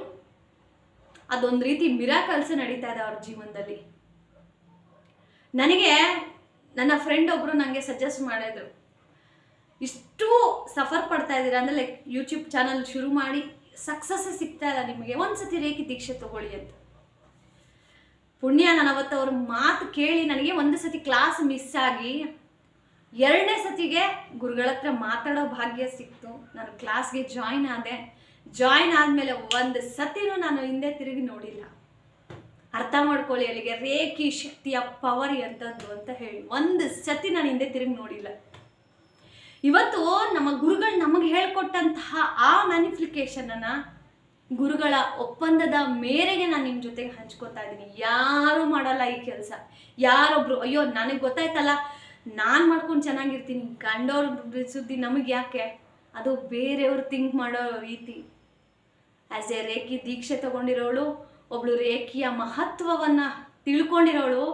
A: ಅದೊಂದು ರೀತಿ ಮಿರಾಕಲ್ಸ್ ನಡೀತಾ ಇದೆ ಅವ್ರ ಜೀವನದಲ್ಲಿ. ನನಗೆ ನನ್ನ ಫ್ರೆಂಡ್ ಒಬ್ಬರು ನನಗೆ ಸಜೆಸ್ಟ್ ಮಾಡಿದ್ರು. ಇಷ್ಟು ಸಫರ್ ಪಡ್ತಾ ಇದ್ದೀರಾ ಅಂದರೆ ಲೈಕ್ ಯೂಟ್ಯೂಬ್ ಚಾನಲ್ ಶುರು ಮಾಡಿ ಸಕ್ಸಸ್ ಸಿಗ್ತಾ ಇಲ್ಲ ನಿಮಗೆ. ಒಂದ್ಸತಿ ರೇಖಿ ದೀಕ್ಷೆ ತಗೊಳ್ಳಿ ಅಂತ. ಪುಣ್ಯ ನಾನು ಅವತ್ತು ಅವ್ರ ಮಾತು ಕೇಳಿ ನನಗೆ ಒಂದು ಸತಿ ಕ್ಲಾಸ್ ಮಿಸ್ ಆಗಿ ಎರಡನೇ ಸತಿಗೆ ಗುರುಗಳ ಹತ್ರ ಮಾತಾಡೋ ಭಾಗ್ಯ ಸಿಕ್ತು. ನಾನು ಕ್ಲಾಸ್ಗೆ ಜಾಯ್ನ್ ಆದೆ. ಜಾಯ್ನ್ ಆದಮೇಲೆ ಒಂದು ಸತಿನೂ ನಾನು ಹಿಂದೆ ತಿರುಗಿ ನೋಡಿಲ್ಲ. ಅರ್ಥ ಮಾಡ್ಕೊಳ್ಳಿ ಅಲ್ಲಿಗೆ ರೇಖಿ ಶಕ್ತಿಯ ಪವರ್ ಎಂಥದ್ದು ಅಂತ ಹೇಳಿ. ಒಂದು ಸತಿ ನಾನು ಹಿಂದೆ ತಿರುಗಿ ನೋಡಿಲ್ಲ. ಇವತ್ತು ನಮ್ಮ ಗುರುಗಳು ನಮಗೆ ಹೇಳ್ಕೊಟ್ಟಂತಹ ಆ ಮ್ಯಾನಿಫಿಕೇಶನನ್ನು ಗುರುಗಳ ಒಪ್ಪಂದದ ಮೇರೆಗೆ ನಾನು ನಿಮ್ಮ ಜೊತೆಗೆ ಹಂಚ್ಕೊತಾ ಇದ್ದೀನಿ. ಯಾರು ಮಾಡಲ್ಲ ಈ ಕೆಲಸ. ಯಾರೊಬ್ರು, ಅಯ್ಯೋ, ನನಗೆ ಗೊತ್ತಾಯ್ತಲ್ಲ. ನಾನು ಮಾಡ್ಕೊಂಡು ಚೆನ್ನಾಗಿರ್ತೀನಿ. ಗಂಡವ್ರ ಸುದ್ದಿ ನಮಗೆ ಯಾಕೆ? ಅದು ಬೇರೆಯವ್ರು ಥಿಂಕ್ ಮಾಡೋ ರೀತಿ. ಆ್ಯಸ್ ಎ ರೇಖಿ ದೀಕ್ಷೆ ತಗೊಂಡಿರೋಳು ಒಬ್ಳು ರೇಖಿಯ ಮಹತ್ವವನ್ನು ತಿಳ್ಕೊಂಡಿರೋಳು.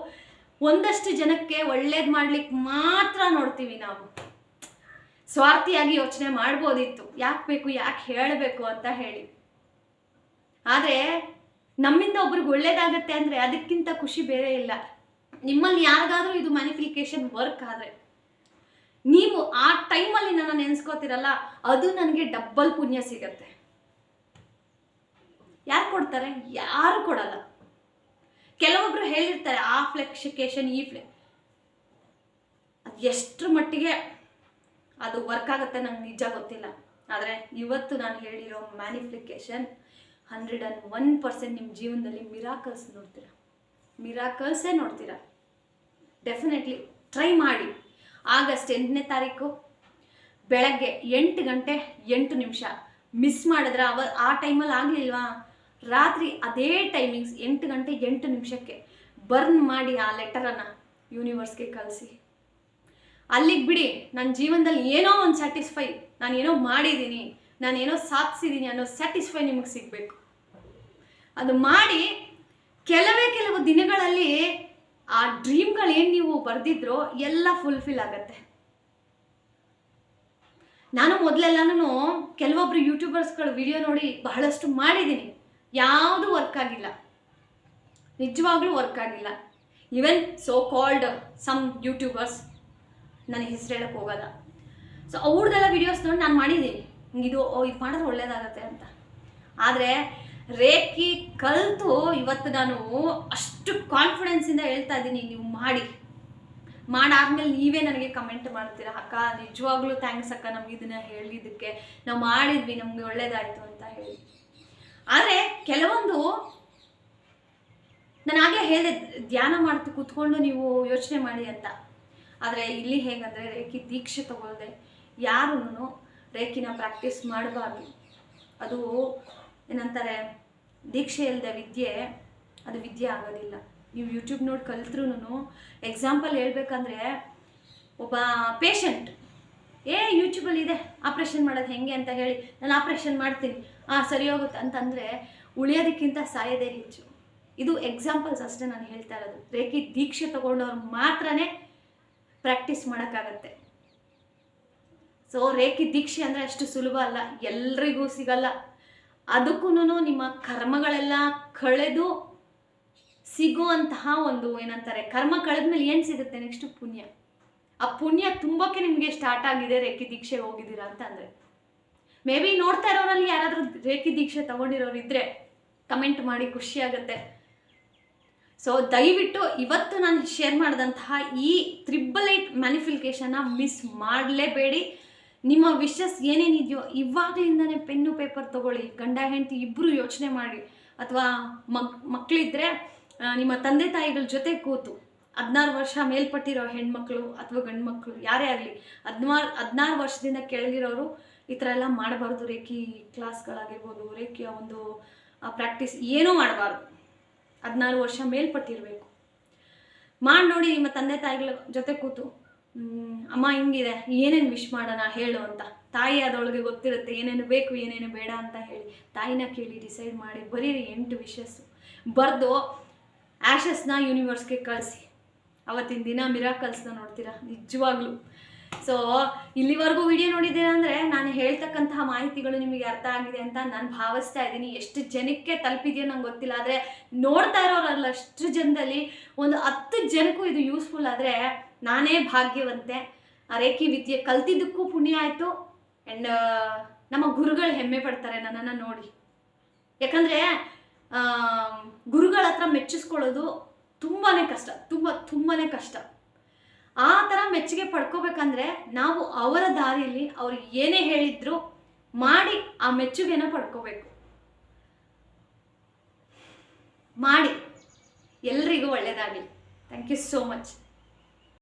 A: ಒಂದಷ್ಟು ಜನಕ್ಕೆ ಒಳ್ಳೇದು ಮಾಡ್ಲಿಕ್ಕೆ ಮಾತ್ರ ನೋಡ್ತೀವಿ ನಾವು. ಸ್ವಾರ್ಥಿಯಾಗಿ ಯೋಚನೆ ಮಾಡ್ಬೋದಿತ್ತು. ಯಾಕೆ ಬೇಕು, ಯಾಕೆ ಹೇಳಬೇಕು ಅಂತ ಹೇಳಿ. ಆದರೆ ನಮ್ಮಿಂದ ಒಬ್ರಿಗೆ ಒಳ್ಳೇದಾಗತ್ತೆ ಅಂದರೆ ಅದಕ್ಕಿಂತ ಖುಷಿ ಬೇರೆ ಇಲ್ಲ. ನಿಮ್ಮಲ್ಲಿ ಯಾರಿಗಾದ್ರೂ ಇದು ಮ್ಯಾನಿಫಿಕೇಶನ್ ವರ್ಕ್ ಆದರೆ. ನೀವು ಆ ಟೈಮಲ್ಲಿ ನನ್ನ ನೆನೆಸ್ಕೋತಿರಲ್ಲ, ಅದು ನನಗೆ ಡಬ್ಬಲ್ ಪುಣ್ಯ ಸಿಗತ್ತೆ. ಯಾರು ಕೊಡ್ತಾರೆ? ಯಾರು ಕೊಡಲ್ಲ. ಕೆಲವೊಬ್ರು ಹೇಳಿರ್ತಾರೆ, ಆ ಫ್ಲೆಕ್ಸಿಕೇಶನ್ ಈ ಫ್ಲೆ ಅದು ಎಷ್ಟರ ಮಟ್ಟಿಗೆ ಅದು ವರ್ಕ್ ಆಗುತ್ತೆ ನಂಗೆ ನಿಜ ಗೊತ್ತಿಲ್ಲ. ಆದರೆ ಇವತ್ತು ನಾನು ಹೇಳಿರೋ manifestation hundred and one percent ನಿಮ್ಮ ಜೀವನದಲ್ಲಿ ಮಿರಾಕಲ್ಸ್ ನೋಡ್ತೀರಾ. ಮಿರಾಕಲ್ಸೇ ನೋಡ್ತೀರ. ಡೆಫಿನೆಟ್ಲಿ ಟ್ರೈ ಮಾಡಿ. ಆಗಸ್ಟ್ ಎಂಟನೇ ತಾರೀಕು ಬೆಳಗ್ಗೆ ಎಂಟು ಗಂಟೆ ಎಂಟು ನಿಮಿಷ. ಮಿಸ್ ಮಾಡಿದ್ರೆ ಅವ ಆ ಟೈಮಲ್ಲಿ ಆಗಲಿಲ್ವಾ? ರಾತ್ರಿ ಅದೇ ಟೈಮಿಂಗ್ಸ್ ಎಂಟು ಗಂಟೆ ಎಂಟು ನಿಮಿಷಕ್ಕೆ ಬರ್ನ್ ಮಾಡಿ ಆ ಲೆಟರನ್ನು ಯೂನಿವರ್ಸ್ಗೆ ಕಳಿಸಿ. ಅಲ್ಲಿಗೆ ಬಿಡಿ ನನ್ನ ಜೀವನದಲ್ಲಿ ಏನೋ ಒಂದು ಸ್ಯಾಟಿಸ್ಫೈ ನಾನು ಏನೋ ಮಾಡಿದ್ದೀನಿ ನಾನು ಏನೋ ಸಾಧಿಸಿದ್ದೀನಿ ಅನ್ನೋ ಸ್ಯಾಟಿಸ್ಫೈ ನಿಮಗೆ ಸಿಗಬೇಕು. ಅದು ಮಾಡಿ ಕೆಲವೇ ಕೆಲವು ದಿನಗಳಲ್ಲಿ ಆ ಡ್ರೀಮ್ಗಳು ಏನು ನೀವು ಬರೆದಿದ್ರೋ ಎಲ್ಲ ಫುಲ್ಫಿಲ್ ಆಗತ್ತೆ. ನಾನು ಮೊದಲೆಲ್ಲನೂ ಕೆಲವೊಬ್ರು ಯೂಟ್ಯೂಬರ್ಸ್ಗಳು ವಿಡಿಯೋ ನೋಡಿ ಬಹಳಷ್ಟು ಮಾಡಿದ್ದೀನಿ ಯಾವುದೂ ವರ್ಕ್ ಆಗಿಲ್ಲ. ನಿಜವಾಗ್ಲೂ ವರ್ಕ್ ಆಗಿಲ್ಲ. Even so called some YouTubers ನನಗೆ ಹೆಸರು ಹೇಳಕ್ಕೆ ಹೋಗೋಲ್ಲ. ಸೊ ಅವ್ರದ್ದೆಲ್ಲ ವಿಡಿಯೋಸ್ ನೋಡಿ ನಾನು ಮಾಡಿದ್ದೀನಿ. ಇದು, ಓ, ಇದು ಮಾಡಿದ್ರೆ ಒಳ್ಳೇದಾಗತ್ತೆ ಅಂತ. ಆದರೆ ರೇಖಿ ಕಲಿತು ಇವತ್ತು ನಾನು ಅಷ್ಟು ಕಾನ್ಫಿಡೆನ್ಸಿಂದ ಹೇಳ್ತಾ ಇದ್ದೀನಿ, ನೀವು ಮಾಡಿ. ಮಾಡಾದ್ಮೇಲೆ ನೀವೇ ನನಗೆ ಕಮೆಂಟ್ ಮಾಡ್ತೀರಾ? ಅಕ್ಕ, ನಿಜವಾಗ್ಲೂ ಥ್ಯಾಂಕ್ಸ್ ಅಕ್ಕ ನಮ್ಗೆ ಇದನ್ನ ಹೇಳಿದ್ದಕ್ಕೆ ನಾವು ಮಾಡಿದ್ವಿ, ನಮಗೆ ಒಳ್ಳೇದಾಯಿತು ಅಂತ ಹೇಳಿ ಆದರೆ ಕೆಲವೊಂದು ನಾನು ಆಗಲೇ ಹೇಳಿದೆ ಧ್ಯಾನ ಮಾಡ್ತು ಕೂತ್ಕೊಂಡು ನೀವು ಯೋಚನೆ ಮಾಡಿ ಅಂತ. ಆದರೆ ಇಲ್ಲಿ ಹೇಗಂದರೆ ರೇಖಿ ದೀಕ್ಷೆ ತಗೊಳ್ಳದೆ ಯಾರೂ ರೇಖಿನ ಪ್ರಾಕ್ಟೀಸ್ ಮಾಡಬಾರ್ದು. ಅದು ಏನಂತಾರೆ, ದೀಕ್ಷೆ ಇಲ್ಲದೆ ವಿದ್ಯೆ, ಅದು ವಿದ್ಯೆ ಆಗೋದಿಲ್ಲ. ನೀವು ಯೂಟ್ಯೂಬ್ ನೋಡಿ ಕಲಿತ್ರೂ ಎಕ್ಸಾಂಪಲ್ ಹೇಳ್ಬೇಕಂದ್ರೆ ಒಬ್ಬ ಪೇಷಂಟ್ ಏ ಯೂಟ್ಯೂಬಲ್ಲಿ ಇದೆ ಆಪ್ರೇಷನ್ ಮಾಡೋದು ಹೆಂಗೆ ಅಂತ ಹೇಳಿ, ನಾನು ಆಪ್ರೇಷನ್ ಮಾಡ್ತೀನಿ. ಹಾಂ ಸರಿ ಹೋಗುತ್ತೆ. ಅಂತಂದರೆ ಉಳಿಯೋದಕ್ಕಿಂತ ಸಾಯೋದೇ ಹೆಚ್ಚು. ಇದು ಎಕ್ಸಾಂಪಲ್ಸ್ ಅಷ್ಟೇ ನಾನು ಹೇಳ್ತಾ ಇರೋದು. ರೇಖಿ ದೀಕ್ಷೆ ತಗೊಂಡವ್ರು ಮಾತ್ರನೇ ಪ್ರಾಕ್ಟೀಸ್ ಮಾಡೋಕ್ಕಾಗತ್ತೆ. ಸೊ ರೇಖಿ ದೀಕ್ಷೆ ಅಂದರೆ ಅಷ್ಟು ಸುಲಭ ಅಲ್ಲ. ಎಲ್ರಿಗೂ ಸಿಗಲ್ಲ. ಅದಕ್ಕೂ ನಿಮ್ಮ ಕರ್ಮಗಳೆಲ್ಲ ಕಳೆದು ಸಿಗುವಂತಹ ಒಂದು ಏನಂತಾರೆ, ಕರ್ಮ ಕಳೆದ್ಮೇಲೆ ಏನು ಸಿಗುತ್ತೆ ನೆಕ್ಸ್ಟ್ ಪುಣ್ಯ? ಆ ಪುಣ್ಯ ತುಂಬಕ್ಕೆ ನಿಮಗೆ ಸ್ಟಾರ್ಟ್ ಆಗಿದೆ ರೇಖಿ ದೀಕ್ಷೆ ಹೋಗಿದ್ದೀರಾ ಅಂತ ಅಂದರೆ. ಮೇ ಬಿ ನೋಡ್ತಾ ಇರೋರಲ್ಲಿ ಯಾರಾದರೂ ರೇಖಿ ದೀಕ್ಷೆ ತಗೊಂಡಿರೋರು ಇದ್ದರೆ ಕಮೆಂಟ್ ಮಾಡಿ ಖುಷಿ ಆಗುತ್ತೆ. ಸೊ ದಯವಿಟ್ಟು ಇವತ್ತು ನಾನು ಶೇರ್ ಮಾಡಿದಂತಹ ಈ ತ್ರಿಬಲ್ ಏಟ್ ಮ್ಯಾನಿಫಿಕೇಶನ್ನ ಮಿಸ್ ಮಾಡಲೇಬೇಡಿ. ನಿಮ್ಮ ವಿಶಸ್ ಏನೇನಿದೆಯೋ ಇವಾಗಲಿಂದನೇ ಪೆನ್ನು ಪೇಪರ್ ತೊಗೊಳ್ಳಿ, ಗಂಡ, ಹೆಂಡತಿ ಇಬ್ಬರು ಯೋಚನೆ ಮಾಡಿ. ಅಥವಾ ಮಕ್ ಮಕ್ಕಳಿದ್ರೆ ನಿಮ್ಮ ತಂದೆ, ತಾಯಿಗಳ ಜೊತೆ ಕೂತು. ಹದಿನಾರು ವರ್ಷ ಮೇಲ್ಪಟ್ಟಿರೋ ಹೆಣ್ಮಕ್ಳು ಅಥವಾ ಗಂಡು ಮಕ್ಕಳು ಯಾರೇ ಆಗಲಿ, ಹದಿನಾರು ಹದಿನಾರು ವರ್ಷದಿಂದ ಕೆಳಗಿರೋರು ಈ ಥರ ಎಲ್ಲ ಮಾಡಬಾರ್ದು. ರೇಖಿ ಕ್ಲಾಸ್ಗಳಾಗಿರ್ಬೋದು ರೇಖಿಯ ಒಂದು ಪ್ರಾಕ್ಟೀಸ್ ಏನೂ ಮಾಡಬಾರ್ದು. ಹದಿನಾರು ವರ್ಷ ಮೇಲ್ಪಟ್ಟಿರಬೇಕು. ಮಾಡಿ ನೋಡಿ ನಿಮ್ಮ ತಂದೆ ತಾಯಿಗಳ ಜೊತೆ ಕೂತು. ಅಮ್ಮ ಹಿಂಗಿದೆ, ಏನೇನು ವಿಶ್ ಮಾಡೋಣ ಹೇಳು ಅಂತ. ತಾಯಿ ಅದೊಳಗೆ ಗೊತ್ತಿರುತ್ತೆ ಏನೇನು ಬೇಕು, ಏನೇನು ಬೇಡ ಅಂತ ಹೇಳಿ. ತಾಯಿನ ಕೇಳಿ ಡಿಸೈಡ್ ಮಾಡಿ, ಬರೀರಿ ಎಂಟು ವಿಷಸ್ಸು ಬರೆದು ಆ್ಯಶಸ್ನ ಯೂನಿವರ್ಸ್ಗೆ ಕಳಿಸಿ. ಅವತ್ತಿನ ದಿನ ಮಿರಾಕಲ್ಸ್ನ ನೋಡ್ತೀರಾ? ನಿಜವಾಗ್ಲೂ. ಸೊ ಇಲ್ಲಿವರೆಗೂ ವಿಡಿಯೋ ನೋಡಿದ್ದೀರಾ ಅಂದರೆ ನಾನು ಹೇಳ್ತಕ್ಕಂತಹ ಮಾಹಿತಿಗಳು ನಿಮಗೆ ಅರ್ಥ ಆಗಿದೆ ಅಂತ ನಾನು ಭಾವಿಸ್ತಾ ಇದ್ದೀನಿ. ಎಷ್ಟು ಜನಕ್ಕೆ ತಲುಪಿದೆಯೋ ನಂಗೆ ಗೊತ್ತಿಲ್ಲ. ಆದರೆ ನೋಡ್ತಾ ಇರೋರಲ್ಲ ಅಷ್ಟು ಜನದಲ್ಲಿ ಒಂದು ಹತ್ತು ಜನಕ್ಕೂ ಇದು ಯೂಸ್ಫುಲ್ ಆದರೆ ನಾನೇ ಭಾಗ್ಯವಂತೆ. ಆ ರೇಖಿ ವಿದ್ಯೆ ಕಲ್ತಿದ್ದಕ್ಕೂ ಪುಣ್ಯ ಆಯಿತು. ಆ್ಯಂಡ್ ನಮ್ಮ ಗುರುಗಳು ಹೆಮ್ಮೆ ಪಡ್ತಾರೆ ನನ್ನನ್ನು ನೋಡಿ. ಯಾಕಂದರೆ ಗುರುಗಳ ಹತ್ರ ಮೆಚ್ಚಿಸ್ಕೊಳ್ಳೋದು ತುಂಬಾ ಕಷ್ಟ. ತುಂಬ ತುಂಬಾ ಕಷ್ಟ. ಆ ಥರ ಮೆಚ್ಚುಗೆ ಪಡ್ಕೋಬೇಕಂದ್ರೆ ನಾವು ಅವರ ದಾರಿಯಲ್ಲಿ ಅವ್ರು ಏನೇ ಹೇಳಿದ್ರು ಮಾಡಿ ಆ ಮೆಚ್ಚುಗೆನ ಪಡ್ಕೋಬೇಕು. ಮಾಡಿ. ಎಲ್ರಿಗೂ ಒಳ್ಳೆಯದಾಗಲಿ ಥ್ಯಾಂಕ್ ಯು ಸೋ ಮಚ್